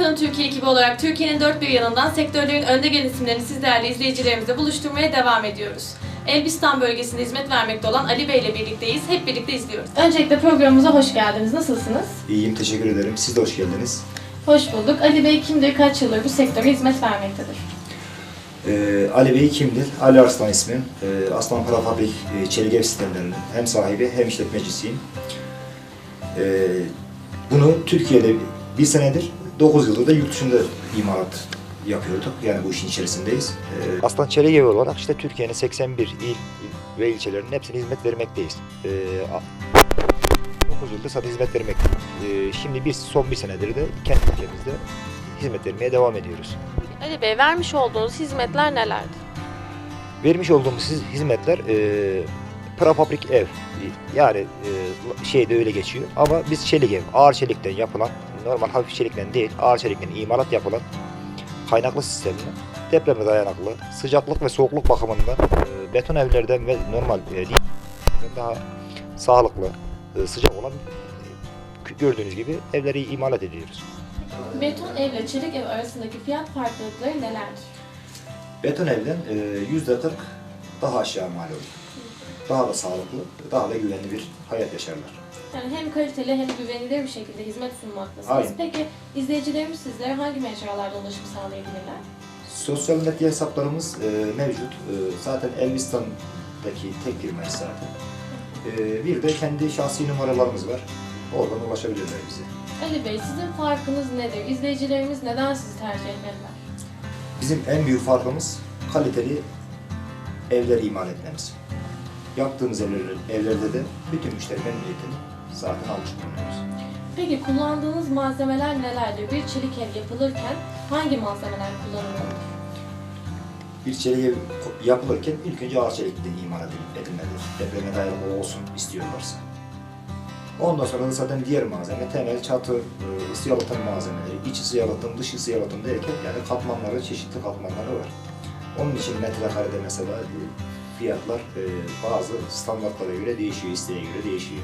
Bakalım Türkiye ekibi olarak Türkiye'nin dört bir yanından sektörlerin önde gelen isimlerini siz değerli izleyicilerimizle buluşturmaya devam ediyoruz. Elbistan bölgesinde hizmet vermekte olan Ali Bey ile birlikteyiz. Hep birlikte izliyoruz. Öncelikle programımıza hoş geldiniz. Nasılsınız? İyiyim, teşekkür ederim. Siz de hoş geldiniz. Hoş bulduk. Ali Bey kimdir? Kaç yıldır bu sektöre hizmet vermektedir? Ee, Ali Bey kimdir? Ali Arslan ismim. Ee, Aslan Para Fabrik e, Çelik Ev Sistemlerinin hem sahibi hem işletmecisiyim. Ee, bunu Türkiye'de bir senedir, 9 yıldır da yurt dışında imalat yapıyorduk. Yani bu işin içerisindeyiz. Ee, Aslan Çelik Evi olarak işte Türkiye'nin 81 il ve ilçelerinin hepsine hizmet vermekteyiz. Ee, a- 9 yıldır sana hizmet vermekteyiz. Ee, şimdi biz son bir senedir de kendi ülkemizde hizmet vermeye devam ediyoruz. Ali Bey vermiş olduğunuz hizmetler nelerdir? Vermiş olduğumuz hiz- hizmetler e, prefabrik ev yani e, şeyde öyle geçiyor ama biz çelik ev, ağır çelikten yapılan, normal hafif çelikten değil, ağır çelikten imalat yapılan kaynaklı sistemli, depreme dayanıklı, sıcaklık ve soğukluk bakımından e, beton evlerden ve normal e, değil, daha sağlıklı, e, sıcak olan e, gördüğünüz gibi evleri imalat ediyoruz. Beton evle çelik ev arasındaki fiyat farklılıkları nelerdir? Beton evden yüzde 40 daha aşağı mal olur. Daha da sağlıklı, daha da güvenli bir hayat yaşarlar. Yani hem kaliteli hem güvenilir bir şekilde hizmet sunmaktasınız. Aynen. Peki izleyicilerimiz sizlere hangi mecralardan ulaşım sağlayabilirler? Sosyal medya hesaplarımız e, mevcut. E, zaten Elbistan'daki tek firmayız zaten. E, bir de kendi şahsi numaralarımız var. Oradan ulaşabilirler bize. Ali Bey sizin farkınız nedir? İzleyicilerimiz neden sizi tercih etmeliler? Bizim en büyük farkımız kaliteli evler imal etmemiz. Yaptığımız evler, evlerde de bütün müşteri memnuniyetini zaten almış bulunuyoruz. Peki kullandığınız malzemeler nelerdir? Bir çelik ev yapılırken hangi malzemeler kullanılmalıdır? Bir çelik ev yapılırken ilk önce ağır çelikten imal edilmelidir. Depreme dayanıklı olsun istiyorlarsa. Ondan sonra da zaten diğer malzeme, temel, çatı, e, ısı yalıtım malzemeleri, iç ısı yalıtım, dış ısı yalıtım derken yani katmanları, çeşitli katmanları var. Onun için metrekarede mesela e, fiyatlar e, bazı standartlara göre değişiyor, isteğe göre değişiyor.